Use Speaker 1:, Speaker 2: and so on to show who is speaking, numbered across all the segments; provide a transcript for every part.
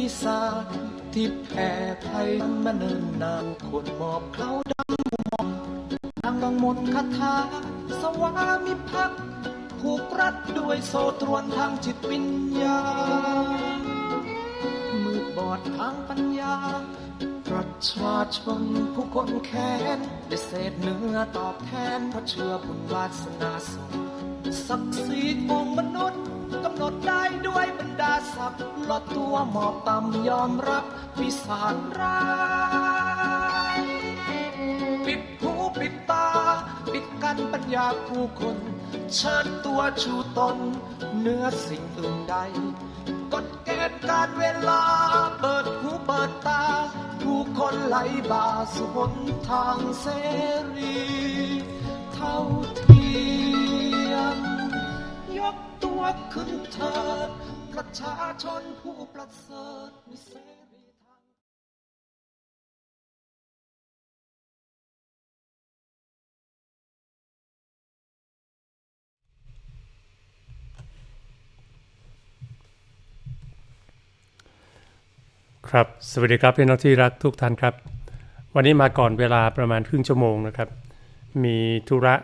Speaker 1: ปีศาจที่แผ่ภัยมาเนิ่นนานคนหมอบเขาดำมองทางบังมนต์คาถาสวามิภักดิ์ผูกรัดด้วยโซ่ตรวนทางจิตวิญญาณมืดบอดทางปัญญา ประชาชนผู้คนแค้นได้เศษเนื้อตอบแทนเพราะเชื่อบุญวาสนาส่งศักดิ์ศรีของมนุษย์ หนดได้ด้วยบรรดาศักดิ์ลดตัวหมอบต่ำยอมรับวิสารร้ายปิดหูปิดตา ปิดกันปัญญาผู้คนเชิญตัวชูตนเนื้อสิ่งอื่นใดกฎเกณฑ์การเวลา เปิดหูเปิดตา ผู้คนไหลบ่าสู่หนทางเสรี เท่าเทียม กขึ้นเถิดประชาชนผู้ประเสริฐมีเสรีทาง
Speaker 2: ครับ สวัสดีครับพี่น้องที่รักทุกท่านครับ วันนี้มาก่อนเวลาประมาณครึ่งชั่วโมงนะครับ มีธุระ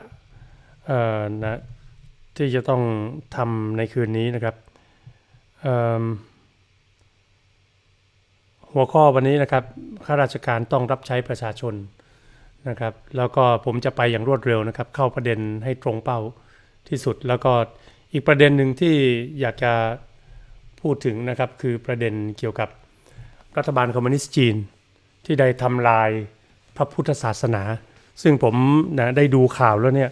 Speaker 2: เอ่อนะ ที่จะต้องทำในคืนนี้นะครับหัวข้อวันนี้นะครับข้าราชการต้องรับใช้ประชาชนนะครับ แล้วก็ผมจะไปอย่างรวดเร็วนะครับ เข้าประเด็นให้ตรงเป้าที่สุด แล้วก็อีกประเด็นหนึ่งที่อยากจะพูดถึงนะครับคือประเด็นเกี่ยวกับรัฐบาลคอมมิวนิสต์จีน ที่ได้ทำลายพระพุทธศาสนา ซึ่งผมนะได้ดูข่าวแล้วเนี่ย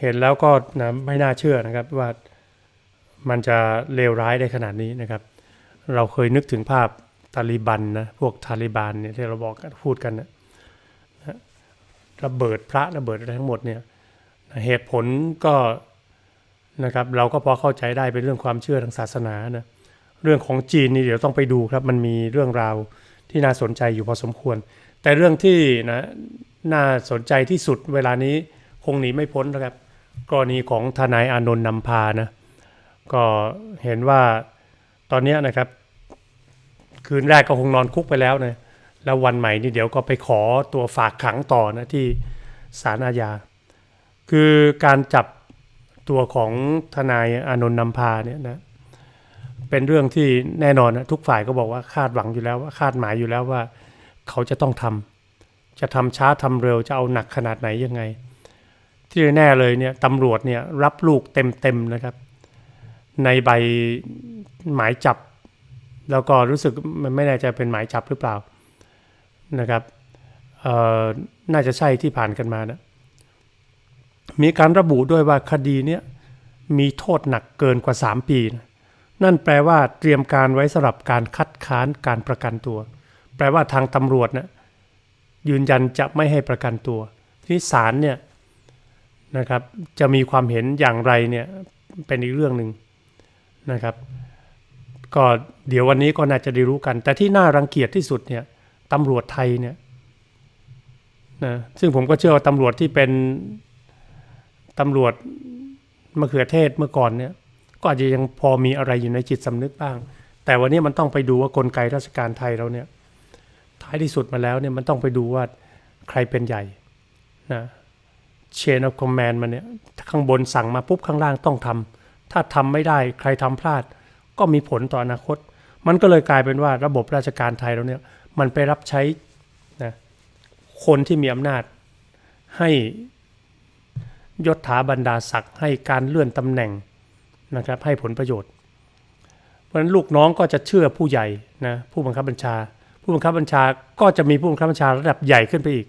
Speaker 2: เห็นแล้วก็นะไม่น่าเชื่อนะครับว่ามันจะเลวร้ายได้ขนาดนี้นะครับ เราเคยนึกถึงภาพตาลีบันนะพวกทาลิบันเนี่ยที่เราบอกพูดกันนะนะระเบิดพระระเบิดอะไรทั้งหมดเนี่ยเหตุผลก็นะครับเราก็พอเข้าใจได้เป็นเรื่องความเชื่อทางศาสนานะเรื่องของจีนนี่เดี๋ยวต้องไปดูครับ มันมีเรื่องราวที่น่าสนใจอยู่พอสมควร แต่เรื่องที่นะน่าสนใจที่สุดเวลานี้คงหนีไม่พ้นนะครับ กรณีของทนายอานนท์นำพานะก็เห็นว่าตอนนี้นะครับ คืนแรกก็คงนอนคุกไปแล้วนะแล้ววันใหม่นี่เดี๋ยวก็ไปขอตัวฝากขังต่อนะที่ศาลอาญาคือการจับตัวของทนายอานนท์นำพาเนี่ยนะเป็นเรื่องที่แน่นอนนะทุกฝ่ายก็บอกว่าคาดหวังอยู่แล้วว่าคาดหมายอยู่แล้วว่า เขาจะต้องทำจะทำช้าทำเร็วจะเอาหนักขนาดไหนยังไง ที่แน่เลยเนี่ยตำรวจเนี่ยรับลูกเต็มๆนะครับ ในใบหมายจับ แล้วก็รู้สึกมันไม่แน่ใจเป็นหมายจับหรือเปล่านะครับน่าจะใช่ที่ผ่านกันมานะมีการระบุด้วยว่าคดีเนี้ยมีโทษหนักเกินกว่า 3 ปีนะนั่นแปลว่าเตรียมการไว้สำหรับการคัดค้านการประกันตัว แปลว่าทางตำรวจนะยืนยันจะไม่ให้ประกันตัว ทีนี้ศาลเนี่ย นะครับ จะมีความเห็นอย่างไรเนี่ยเป็นอีกเรื่องหนึ่งนะครับ ก็เดี๋ยววันนี้ก็น่าจะได้รู้กัน แต่ที่น่ารังเกียจที่สุดเนี่ยตำรวจไทยเนี่ยนะซึ่งผมก็เชื่อว่าตำรวจที่เป็นตำรวจมะเขือเทศเมื่อก่อนเนี่ยก็อาจจะยังพอมีอะไรอยู่ในจิตสำนึกบ้าง แต่วันนี้มันต้องไปดูว่ากลไกราชการไทยเราเนี่ยท้ายที่สุดมาแล้วเนี่ยมันต้องไปดูว่าใครเป็นใหญ่นะ chain of command มันเนี่ยข้างบนสั่งมาปุ๊บข้างล่างต้องทำถ้าทำไม่ได้ใครทำพลาด ก็มีผลต่ออนาคต มันก็เลยกลายเป็นว่าระบบราชการไทยเราเนี่ยมันไปรับใช้นะคนที่มีอำนาจให้ยศถาบรรดาศักดิ์ให้การเลื่อนตำแหน่งนะครับให้ผลประโยชน์ เพราะฉะนั้นลูกน้องก็จะเชื่อผู้ใหญ่นะผู้บังคับบัญชา ผู้บังคับบัญชาก็จะมีผู้บังคับบัญชาระดับใหญ่ขึ้นไปอีก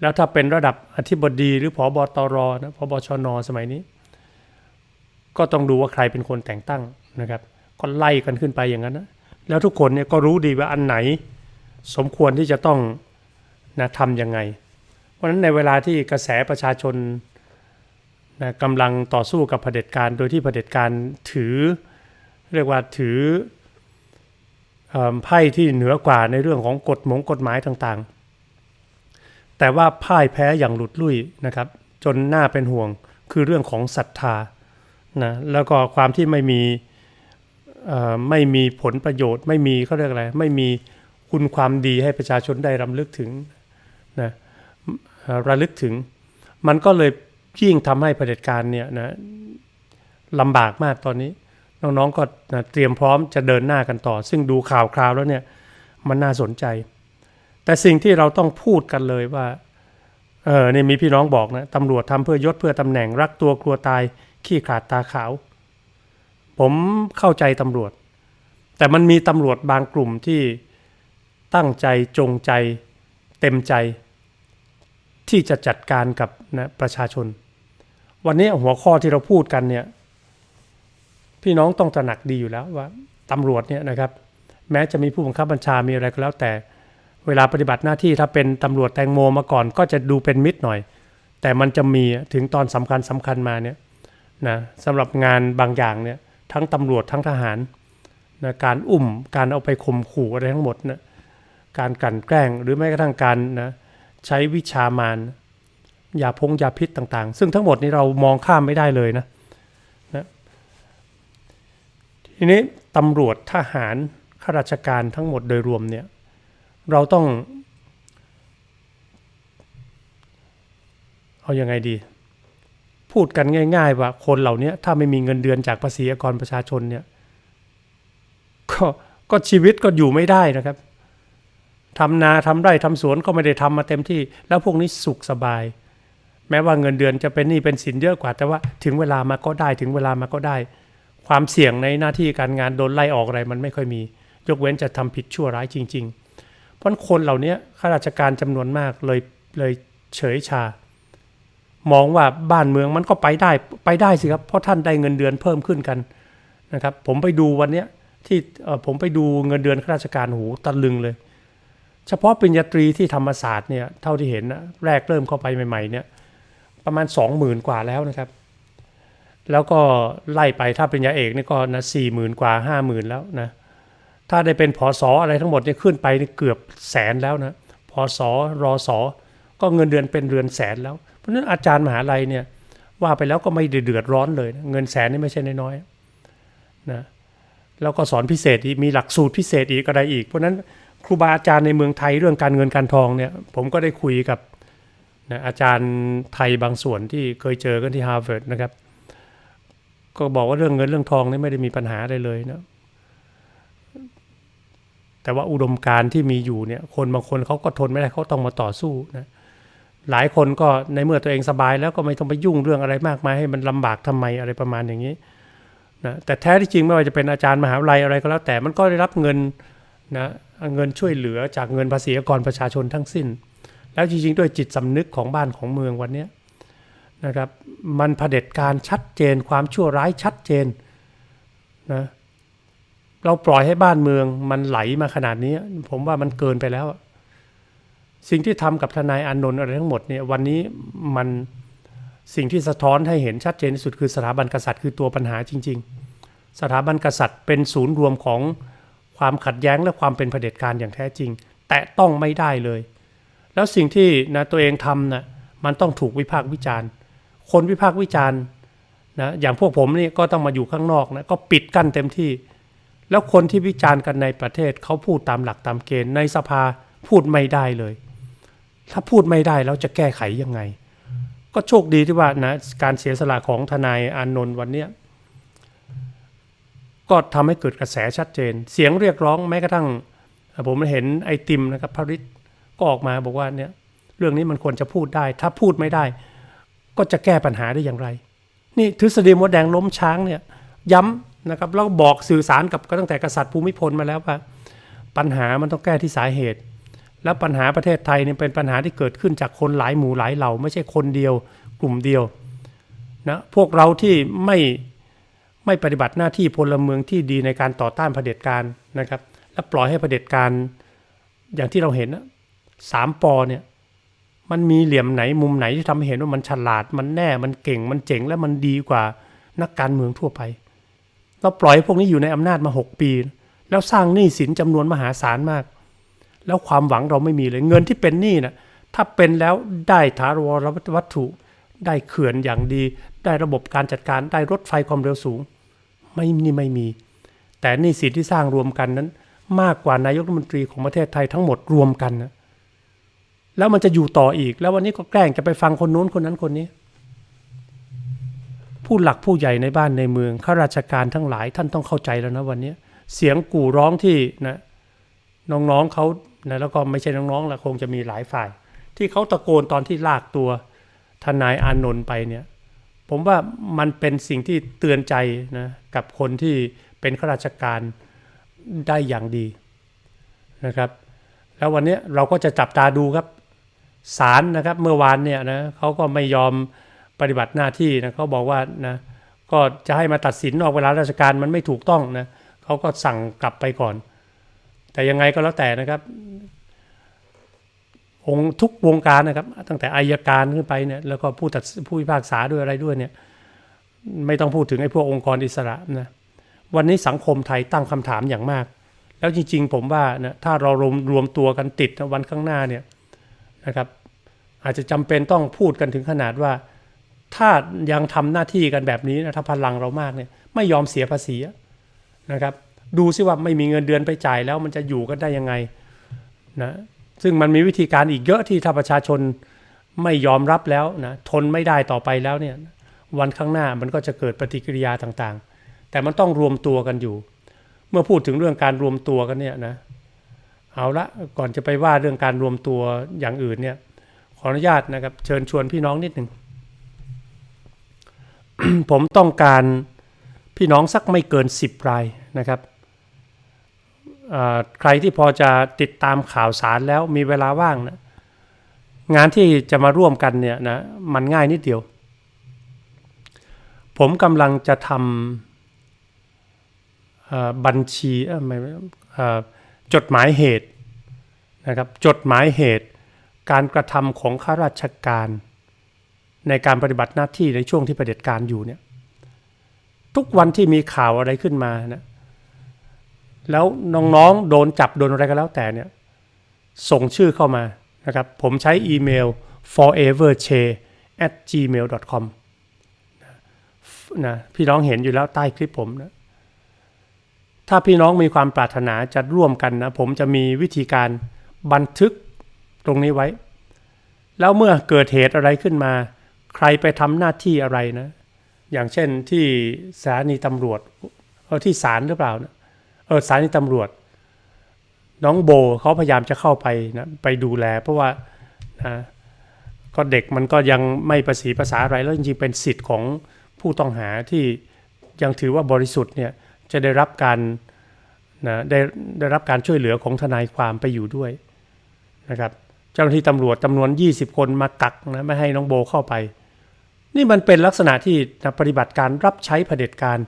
Speaker 2: แล้วถ้าเป็นระดับอธิบดีหรือผอบตรนะผบชนสมัยนี้ ก็ต้องดูว่าใครเป็นคนแต่งตั้งนะครับ ก็ไล่กันขึ้นไปอย่างนั้นนะแล้วทุกคนเนี่ยก็รู้ดีว่าอันไหน สมควรที่จะต้องนะทำยังไง เพราะฉะนั้นในเวลาที่กระแสประชาชนนะกำลังต่อสู้กับเผด็จการ โดยที่เผด็จการถือ เรียกว่าถือเออไพ่ที่เหนือกว่าในเรื่องของกฎหมงกฎหมายต่างๆ แต่ว่าพ่ายแพ้อย่างหลุดลุ่ยนะครับ จนน่าเป็นห่วงคือเรื่องของศรัทธานะแล้วก็ความที่ไม่มีไม่มีผลประโยชน์ ไม่มีเขาเรียกอะไรไม่มีคุณความดีให้ประชาชนได้รำลึกถึงนะระลึกถึง มันก็เลยยิ่งทำให้เผด็จการเนี่ยนะลำบากมากตอนนี้ น้องๆก็นะเตรียมพร้อมจะเดินหน้ากันต่อ ซึ่งดูข่าวคราวแล้วเนี่ยมันน่าสนใจ แต่สิ่งที่เราต้องพูดกันเลยว่า เออเนี่ยมีพี่น้องบอกนะตำรวจทำเพื่อยศเพื่อตำแหน่งรักตัวกลัวตายขี้ขาดตาขาว ผมเข้าใจตำรวจ แต่มันมีตำรวจบางกลุ่มที่ตั้งใจจงใจ เต็มใจ ที่จะจัดการกับนะประชาชน วันนี้หัวข้อที่เราพูดกันเนี่ยพี่น้องต้องตระหนักดีอยู่แล้วว่าตำรวจเนี่ยนะครับ แม้จะมีผู้บังคับบัญชามีอะไรก็แล้วแต่ เวลาปฏิบัติหน้าที่ถ้าเป็นตำรวจแตงโมมาก่อนก็จะดูเป็นมิตรหน่อย แต่มันจะมีถึงตอนสำคัญสำคัญมาเนี่ยนะสำหรับงานบางอย่างเนี่ยทั้งตำรวจทั้งทหารนะการอุ้มการเอาไปข่มขู่อะไรทั้งหมดนะการกลั่นแกล้งหรือแม้กระทั่งการนะใช้วิชามารยาพงยาพิษต่างๆ ซึ่งทั้งหมดนี้เรามองข้ามไม่ได้เลยนะนะทีนี้ตำรวจทหารข้าราชการทั้งหมดโดยรวมเนี่ย เราต้องเอาอยัางไงดี พูดกันง่าย ๆ ว่าคนเหล่านี้ถ้าไม่มีเงินเดือนจากภาษีอากรประชาชนเนี่ยก็ก็ชีวิตก็อยู่ไม่ได้นะครับทำนาทำไร่ทำสวนก็ไม่ได้ทำมาเต็มที่ แล้วพวกนี้สุขสบาย แม้ว่าเงินเดือนจะเป็นนี้เป็นสินเยอะกว่า แต่ว่าถึงเวลามาก็ได้ถึงเวลามาก็ได้ ความเสี่ยงในหน้าที่การงานโดนไล่ออกอะไรมันไม่ค่อยมี ยกเว้นจะทำผิดชั่วร้ายจริง ๆ ราะคนเหล่านี้ข้าราชการจำนวนมากเลยเลยเฉยชา มองว่าบ้านเมืองมันก็ไปได้ไปได้สิครับ เพราะท่านได้เงินเดือนเพิ่มขึ้นกันนะครับ ผมไปดูวันนี้ที่ผมไปดูเงินเดือนข้าราชการหูตะลึงเลย เฉพาะปริญญาตรีที่ธรรมศาสตร์เนี่ยเท่าที่เห็นนะแรกเริ่มเข้าไปใหม่ๆเนี่ยประมาณ 20,000 กว่าแล้วนะครับ แล้วก็ไล่ไปถ้าเป็นยาเอกนี่ก็นะสี่หมื่นกว่าห้าหมื่นแล้วนะ ถ้าได้เป็นพอสออะไรทั้งหมดเนี่ยขึ้นไปเกือบแสนแล้วนะพอสอรอสอก็เงินเดือนเป็นเรือนแสนแล้ว เพราะฉะนั้นอาจารย์มหาลัยเนี่ยว่าไปแล้วก็ไม่เดือดร้อนเลยนะเงินแสนนี่ไม่ใช่น้อยๆนะแล้วก็สอนพิเศษอีกมีหลักสูตรพิเศษอีกอะไรอีก เพราะฉะนั้นครูบาอาจารย์ในเมืองไทยเรื่องการเงินการทองเนี่ยผมก็ได้คุยกับนะอาจารย์ไทยบางส่วนที่เคยเจอกันที่ฮาร์วาร์ดนะครับ ก็บอกว่าเรื่องเงินเรื่องทองนี่ไม่ได้มีปัญหาอะไรเลยนะ แต่ว่าอุดมการณ์ที่มีอยู่เนี่ยคนบางคนเขาก็ทนไม่ได้เขาต้องมาต่อสู้นะหลายคนก็ในเมื่อตัวเองสบายแล้วก็ไม่ต้องไปยุ่งเรื่องอะไรมากมายให้มันลำบากทำไมอะไรประมาณอย่างนี้นะแต่แท้ที่จริงไม่ว่าจะเป็นอาจารย์มหาวิทยาลัยอะไรก็แล้วแต่มันก็ได้รับเงินนะเงินช่วยเหลือจากเงินภาษีอากรประชาชนทั้งสิ้น แล้วจริงๆ ด้วยจิตสำนึกของบ้านของเมืองวันนี้นะครับมันเผด็จการชัดเจนความชั่วร้ายชัดเจนนะ เราปล่อยให้บ้านเมืองมันไหลมาขนาดนี้ ผมว่ามันเกินไปแล้ว สิ่งที่ทำกับทนายอานนท์อะไรทั้งหมดเนี่ยวันนี้มันสิ่งที่สะท้อนให้เห็นชัดเจนที่สุดคือสถาบันกษัตริย์คือตัวปัญหาจริง ๆ สถาบันกษัตริย์เป็นศูนย์รวมของความขัดแย้งและความเป็นเผด็จการอย่างแท้จริง แต่ต้องไม่ได้เลย แล้วสิ่งที่นะตัวเองทำนะมันต้องถูกวิพากษ์วิจารณ์ คนวิพากษ์วิจารณ์นะอย่างพวกผมนี่ก็ต้องมาอยู่ข้างนอกนะก็ปิดกั้นเต็มที่ แล้วคนที่วิจารณ์กันในประเทศเขาพูดตามหลักตามเกณฑ์ในสภาพูดไม่ได้เลย ถ้าพูดไม่ได้แล้วจะแก้ไขยังไง ก็โชคดีที่ว่านะการเสียสละของทนายอานนท์วันเนี้ยก็ทำให้เกิดกระแสชัดเจน เสียงเรียกร้องแม้กระทั่ง ผมเห็นไอติมนะครับพระฤทธิ์ก็ออกมาบอกว่าเนี่ยเรื่องนี้มันควรจะพูดได้ ถ้าพูดไม่ได้ ก็จะแก้ปัญหาได้อย่างไร นี่ทฤษฎีมดแดงล้มช้างเนี่ย ย้ำ นะครับแล้วก็บอกสื่อสารกับก็ตั้งแต่กษัตริย์ภูมิพลมาแล้วว่าปัญหามันต้องแก้ที่สาเหตุ แล้วปัญหาประเทศไทยเนี่ยเป็นปัญหาที่เกิดขึ้นจากคนหลายหมู่หลายเหล่า ไม่ใช่คนเดียวกลุ่มเดียวนะพวกเราที่ไม่ไม่ปฏิบัติหน้าที่พลเมืองที่ดีในการต่อต้านเผด็จการนะครับ และปล่อยให้เผด็จการอย่างที่เราเห็นนะสามปอเนี่ยมันมีเหลี่ยมไหนมุมไหนที่ทำให้เห็นว่ามันฉลาดมันแน่มันเก่งมันเจ๋งและมันดีกว่านักการเมืองทั่วไป เราปล่อยพวกนี้อยู่ในอำนาจมา 6 ปี แล้วสร้างหนี้สินจำนวนมหาศาลมาก แล้วความหวังเราไม่มีเลยเงินที่เป็นหนี้นะถ้าเป็นแล้วได้ถาวรวัตถุ ได้เขื่อนอย่างดี ได้ระบบการจัดการได้รถไฟความเร็วสูง ไม่นี่ไม่มี แต่หนี่สินที่สร้างรวมกันนั้น มากกว่านายกรัฐมนตรีของประเทศไทยทั้งหมดรวมกันนะแล้วมันจะอยู่ต่ออีกแล้ววันนี้ก็แกล้งจะไปฟังคนนู้นคนนั้นคนนี้ ผู้หลักผู้ใหญ่ในบ้านในเมืองข้าราชการทั้งหลายท่านต้องเข้าใจแล้วนะวันนี้เสียงกู่ร้องที่นะน้องๆเขานะแล้วก็ไม่ใช่น้องๆละคงจะมีหลายฝ่าย ที่เขาตะโกนตอนที่ลากตัวทนายอานนท์ไปเนี่ยผมว่ามันเป็นสิ่งที่เตือนใจนะกับคนที่เป็นข้าราชการได้อย่างดีนะครับ แล้ววันนี้เราก็จะจับตาดูครับศาลนะครับเมื่อวานเนี่ยนะเขาก็ไม่ยอม ปฏิบัติหน้าที่นะเขาบอกว่านะก็จะให้มาตัดสินนอกเวลาราชการมันไม่ถูกต้องนะเขาก็สั่งกลับไปก่อน แต่ยังไงก็แล้วแต่นะครับ องค์ทุกวงการนะครับ ตั้งแต่อายการขึ้นไปเนี่ยแล้วก็ผู้ตัดผู้พิพากษาด้วยอะไรด้วยเนี่ยไม่ต้องพูดถึงไอ้พวกองค์กรอิสระนะวันนี้สังคมไทยตั้งคำถามอย่างมาก แล้วจริง ๆ ผมว่านะถ้าเรารวมรวมตัวกันติดนะวันข้างหน้าเนี่ยนะครับ อาจจะจำเป็นต้องพูดกันถึงขนาดว่า ถ้ายังทำหน้าที่กันแบบนี้นะถ้าพลังเรามากเนี่ยไม่ยอมเสียภาษีนะครับดูซิว่าไม่มีเงินเดือนไปจ่ายแล้วมันจะอยู่กันได้ยังไงนะซึ่งมันมีวิธีการอีกเยอะที่ถ้าประชาชนไม่ยอมรับแล้วนะทนไม่ได้ต่อไปแล้วเนี่ยวันข้างหน้ามันก็จะเกิดปฏิกิริยาต่างๆ แต่มันต้องรวมตัวกันอยู่ เมื่อพูดถึงเรื่องการรวมตัวกันเนี่ยนะเอาละก่อนจะไปว่าเรื่องการรวมตัวอย่างอื่นเนี่ยขออนุญาตนะครับเชิญชวนพี่น้องนิดหนึ่ง ผมต้องการพี่น้องสักไม่เกิน 10 รายนะครับใครที่พอจะติดตามข่าวสารแล้วมีเวลาว่างนะงานที่จะมาร่วมกันเนี่ยนะมันง่ายนิดเดียว ผมกำลังจะทำบัญชีจดหมายเหตุนะครับจดหมายเหตุการกระทำของข้าราชการ ในการปฏิบัติหน้าที่ในช่วงที่ประเผด็จการอยู่เนี่ยทุกวันที่มีข่าวอะไรขึ้นมานะแล้วน้องๆโดนจับโดนอะไรก็แล้วแต่เนี่ยส่งชื่อเข้ามานะครับผมใช้อีเมล foreverche at gmail com นะพี่น้องเห็นอยู่แล้วใต้คลิปผมนะถ้าพี่น้องมีความปรารถนาจะร่วมกันนะผมจะมีวิธีการบันทึกตรงนี้ไว้ แล้วเมื่อเกิดเหตุอะไรขึ้นมา ใครไปทำหน้าที่อะไรนะ อย่างเช่นที่สถานีตำรวจเออที่ศาลหรือเปล่านะเออสถานีตำรวจ น้องโบเขาพยายามจะเข้าไปนะไปดูแล เพราะว่านะก็เด็กมันก็ยังไม่ประสีภาษาอะไรแล้วจริงๆเป็นสิทธิ์ของผู้ต้องหาที่ยังถือว่าบริสุทธิ์เนี่ยจะได้รับการนะได้ได้รับการช่วยเหลือของทนายความไปอยู่ด้วยนะครับ เจ้าหน้าที่ตำรวจจำนวน 20 คนมากักนะไม่ให้น้องโบเข้าไป นี่มันเป็นลักษณะที่นะปฏิบัติการรับใช้เผด็จการ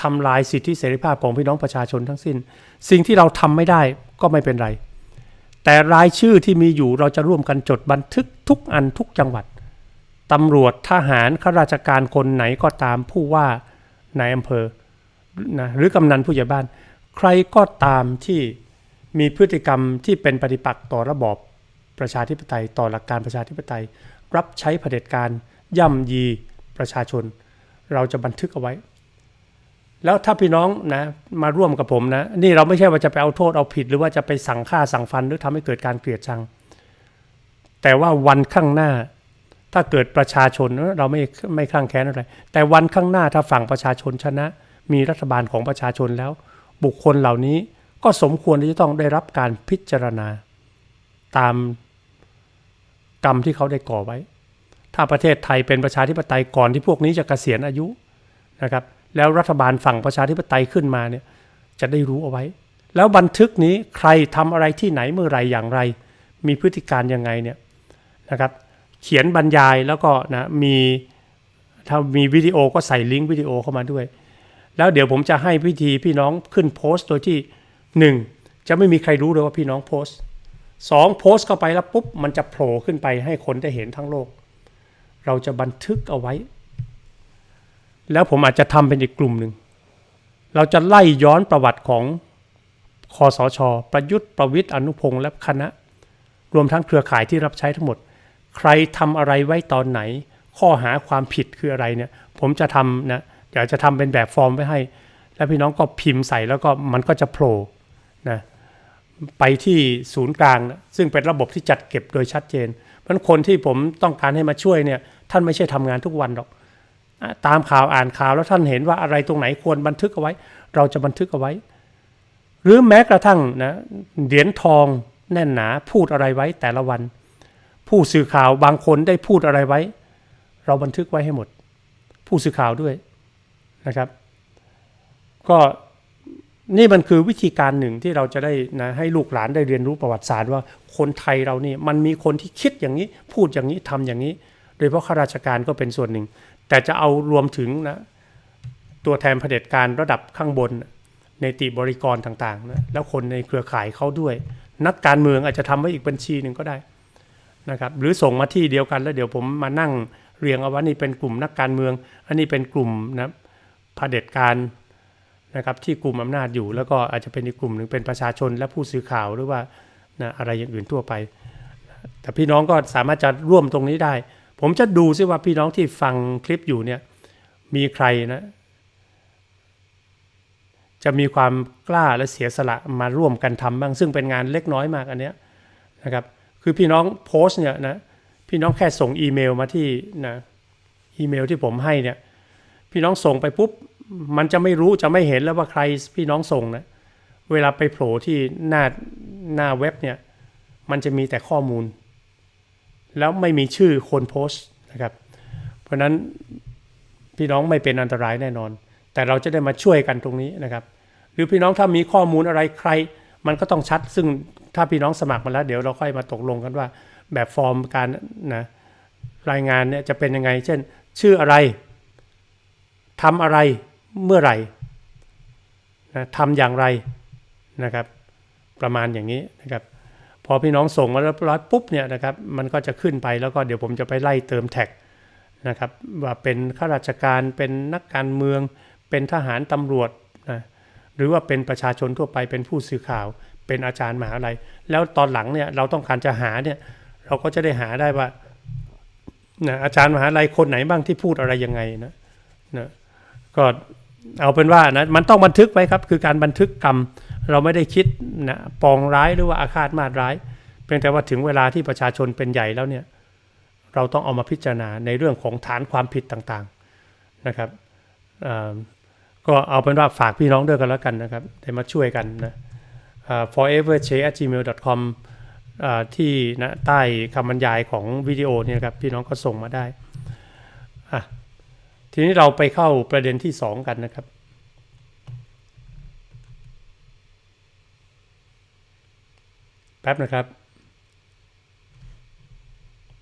Speaker 2: ทำลายสิทธิเสรีภาพของพี่น้องประชาชนทั้งสิ้น สิ่งที่เราทำไม่ได้ก็ไม่เป็นไร แต่รายชื่อที่มีอยู่เราจะร่วมกันจดบันทึกทุกอันทุกจังหวัดตำรวจทหารข้าราชการคนไหนก็ตามผู้ว่านายอำเภอนะหรือกำนันผู้ใหญ่บ้าน ใครก็ตามที่มีพฤติกรรมที่เป็นปฏิปักษ์ต่อระบอบประชาธิปไตย ต่อหลักการประชาธิปไตย รับใช้เผด็จการ ย่ำยีประชาชน เราจะบันทึกเอาไว้ แล้วถ้าพี่น้องนะมาร่วมกับผมนะ นี่เราไม่ใช่ว่าจะไปเอาโทษเอาผิด หรือว่าจะไปสั่งฆ่าสั่งฟันหรือทำให้เกิดการเกลียดชัง แต่ว่าวันข้างหน้า ถ้าเกิดประชาชนเราไม่ไม่ข้างแค้นอะไร แต่วันข้างหน้าถ้าฝั่งประชาชนชนะ มีรัฐบาลของประชาชนแล้ว บุคคลเหล่านี้ก็สมควรที่จะต้องได้รับการพิจารณาตามกรรมที่เขาได้ก่อไว้ ถ้าประเทศไทยเป็นประชาธิปไตยก่อนที่พวกนี้จะเกษียณอายุนะครับ แล้วรัฐบาลฝั่งประชาธิปไตยขึ้นมาเนี่ยจะได้รู้เอาไว้ แล้วบันทึกนี้ใครทำอะไรที่ไหนเมื่อไรอย่างไร มีพฤติการยังไงเนี่ยนะครับ เขียนบรรยายแล้วก็นะมีถ้ามีวิดีโอก็ใส่ลิงก์วิดีโอเข้ามาด้วย แล้วเดี๋ยวผมจะให้พิธีพี่น้องขึ้นโพสต์โดยที่หนึ่งจะไม่มีใครรู้เลยว่าพี่น้องโพสต์สองโพสต์เข้าไปแล้วปุ๊บมันจะโผล่ขึ้นไปให้คนได้เห็นทั้งโลก เราจะบันทึกเอาไว้ แล้วผมอาจจะทำเป็นอีกกลุ่มหนึ่ง เราจะไล่ย้อนประวัติของคอสชประยุทธ์ประวิทย์อนุพงศ์และคณะ รวมทั้งเครือข่ายที่รับใช้ทั้งหมด ใครทำอะไรไว้ตอนไหน ข้อหาความผิดคืออะไรเนี่ย ผมจะทำนะอยากจะทำเป็นแบบฟอร์มไว้ให้ แล้วพี่น้องก็พิมพ์ใส่แล้วก็มันก็จะโผล่นะไปที่ศูนย์กลางนะซึ่งเป็นระบบที่จัดเก็บโดยชัดเจน พราะคนที่ผมต้องการให้มาช่วยเนี่ยท่านไม่ใช่ทำงานทุกวันหรอก ตามข่าวอ่านข่าวแล้วท่านเห็นว่าอะไรตรงไหนควรบันทึกเอาไว้ เราจะบันทึกเอาไว้ หรือแม้กระทั่งนะเหรียญทองแน่นหนาพูดอะไรไว้แต่ละวัน ผู้สื่อข่าวบางคนได้พูดอะไรไว้ เราบันทึกไว้ให้หมด ผู้สื่อข่าวด้วยนะครับ ก็ นี่มันคือวิธีการหนึ่งที่เราจะได้นะให้ลูกหลานได้เรียนรู้ประวัติศาสตร์ว่าคนไทยเรานี่มันมีคนที่คิดอย่างนี้ พูดอย่างนี้ทำอย่างนี้ โดยเฉพาะข้าราชการก็เป็นส่วนหนึ่ง แต่จะเอารวมถึงนะตัวแทนเผด็จการระดับข้างบนในติบริกรต่างๆนะแล้วคนในเครือข่ายเขาด้วย นักการเมืองอาจจะทำไว้อีกบัญชีหนึ่งก็ได้นะครับหรือส่งมาที่เดียวกันแล้วเดี๋ยวผมมานั่งเรียงเอาว่านี่เป็นกลุ่มนักการเมือง อันนี้เป็นกลุ่มนะเผด็จการ นะครับที่กลุ่มอำนาจอยู่ แล้วก็อาจจะเป็นอีกกลุ่มหนึ่งเป็นประชาชนและผู้สื่อข่าวหรือว่านะอะไรอย่างอื่นทั่วไป แต่พี่น้องก็สามารถจะร่วมตรงนี้ได้ ผมจะดูซิว่าพี่น้องที่ฟังคลิปอยู่เนี่ยมีใครนะจะมีความกล้าและเสียสละมาร่วมกันทำบ้างซึ่งเป็นงานเล็กน้อยมากอันเนี้ยนะครับคือพี่น้องโพสต์เนี่ยนะพี่น้องแค่ส่งอีเมลมาที่นะอีเมลที่ผมให้เนี่ยพี่น้องส่งไปปุ๊บ มันจะไม่รู้จะไม่เห็นแล้วว่าใครพี่น้องส่งนะเวลาไปโผล่ที่หน้าหน้าเว็บเนี่ย มันจะมีแต่ข้อมูล แล้วไม่มีชื่อคนโพสต์นะครับ เพราะฉะนั้นพี่น้องไม่เป็นอันตรายแน่นอน แต่เราจะได้มาช่วยกันตรงนี้นะครับ หรือพี่น้องถ้ามีข้อมูลอะไรใคร มันก็ต้องชัด ซึ่งถ้าพี่น้องสมัครมาแล้ว เดี๋ยวเราค่อยมาตกลงกันว่า แบบฟอร์มการนะรายงานเนี่ยจะเป็นยังไง เช่น ชื่ออะไรทำอะไร เมื่อไหร่นะทำอย่างไรนะครับ ประมาณอย่างนี้นะครับ พอพี่น้องส่งมาเรียบร้อยปุ๊บเนี่ยนะครับ มันก็จะขึ้นไปแล้วก็เดี๋ยวผมจะไปไล่เติมแท็กนะครับว่าเป็นข้าราชการเป็นนักการเมือง เป็นทหารตำรวจนะหรือว่าเป็นประชาชนทั่วไปเป็นผู้สื่อข่าว เป็นอาจารย์มหาลัย แล้วตอนหลังเนี่ยเราต้องการจะหาเนี่ยเราก็จะได้หาได้ว่านะอาจารย์มหาลัยคนไหนบ้างที่พูดอะไรยังไงนะนะก็ เอาเป็นว่านะมันต้องบันทึกไว้ครับ คือการบันทึกกรรม เราไม่ได้คิดนะปองร้ายหรือว่าอาฆาตมาตร้าย เพียงแต่ว่าถึงเวลาที่ประชาชนเป็นใหญ่แล้วเนี่ยเราต้องเอามาพิจารณาในเรื่องของฐานความผิดต่างๆนะครับก็เอาเป็นว่าฝากพี่น้องด้วยกันแล้วกันนะครับได้มาช่วยกันนะ f o r e v e r c h a g m a i l c o m ที่นะใต้คำบรรยายของวิดีโอเนี่ยครับพี่น้องก็ส่งมาได้อะ ทีนี้เราไปเข้าประเด็นที่ 2 กันนะครับ แป๊บนะครับ